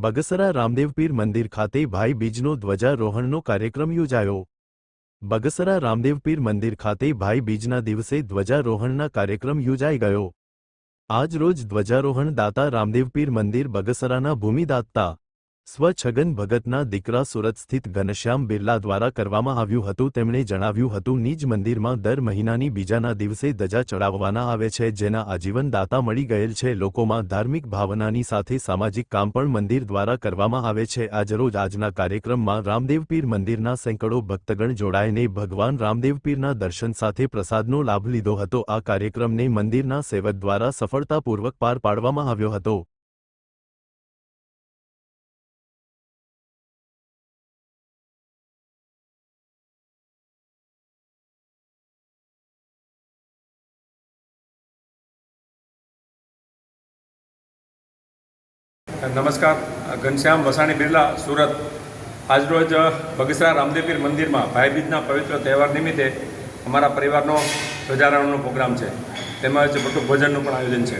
બગસરા રામદેવપીર મંદિર ખાતે ભાઈ બીજનો ધ્વજારોહણનો કાર્યક્રમ યોજાયો. બગસરા રામદેવપીર મંદિર ખાતે ભાઈ બીજના દિવસે ધ્વજારોહણના કાર્યક્રમ યોજાઈ ગયો. આજ રોજ ધ્વજારોહણ દાતા રામદેવપીર મંદિર બગસરાના ભૂમિદાતા સ્વ છગન ભગતના દીકરા સુરત સ્થિત ઘનશ્યામ બિરલા દ્વારા કરવામાં આવ્યું હતું. તેમણે જણાવ્યું હતું, નિજ મંદિરમાં દર મહિનાની બીજાના દિવસે ધજા ચડાવવાના આવે છે, જેના આજીવન દાતા મળી ગયેલ છે. લોકોમાં ધાર્મિક ભાવનાની સાથે સામાજિક કામ પણ મંદિર દ્વારા કરવામાં આવે છે. આજરોજ આજના કાર્યક્રમમાં રામદેવપીર મંદિરના સેંકડો ભક્તગણ જોડાઈને ભગવાન રામદેવપીરના દર્શન સાથે પ્રસાદનો લાભ લીધો હતો. આ કાર્યક્રમને મંદિરના સેવક દ્વારા સફળતાપૂર્વક પાર પાડવામાં આવ્યો હતો. નમસ્કાર. ઘનશ્યામ વસાણી બિરલા, સુરત. આજરોજ બગસરા રામદેવપીર મંદિરમાં ભાઈબીજના પવિત્ર તહેવાર નિમિત્તે અમારા પરિવારનો ધ્વજારોહણનો પ્રોગ્રામ છે. તેમજ મોટું ભોજનનું પણ આયોજન છે.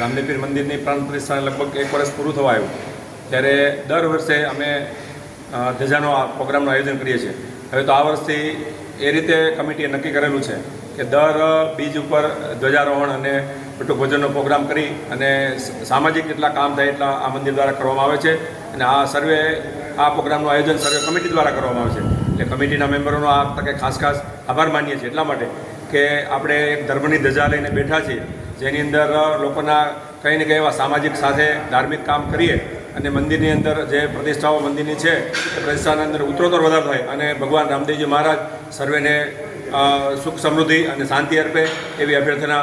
રામદેવપીર મંદિરની પ્રાણ પ્રતિષ્ઠાને લગભગ એક વર્ષ પૂરું થવા આવ્યું ત્યારે દર વર્ષે અમે ધ્વજાનો આ પ્રોગ્રામનું આયોજન કરીએ છીએ. હવે તો આ વર્ષથી એ રીતે કમિટીએ નક્કી કરેલું છે કે દર બીજ ઉપર ધ્વજારોહણ અને મોટું ભોજનનો પ્રોગ્રામ કરી અને સામાજિક જેટલા કામ થાય એટલા આ મંદિર દ્વારા કરવામાં આવે છે અને આ સર્વે, આ પ્રોગ્રામનું આયોજન સર્વે કમિટી દ્વારા કરવામાં આવે છે. એટલે કમિટીના મેમ્બરોનો આ તકે ખાસ ખાસ આભાર માનીએ છીએ એટલા માટે કે આપણે એક ધર્મની ધજા લઈને બેઠા છીએ, જેની અંદર લોકોના કંઈ ને કંઈ એવા સામાજિક સાથે ધાર્મિક કામ કરીએ અને મંદિરની અંદર જે પ્રતિષ્ઠાઓ મંદિરની છે, એ પ્રતિષ્ઠાની અંદર ઉત્તરોત્તર વધારો થાય અને ભગવાન રામદેવજી મહારાજ સર્વેને સુખ સમૃદ્ધિ અને શાંતિ અર્પે એવી અભ્યર્થના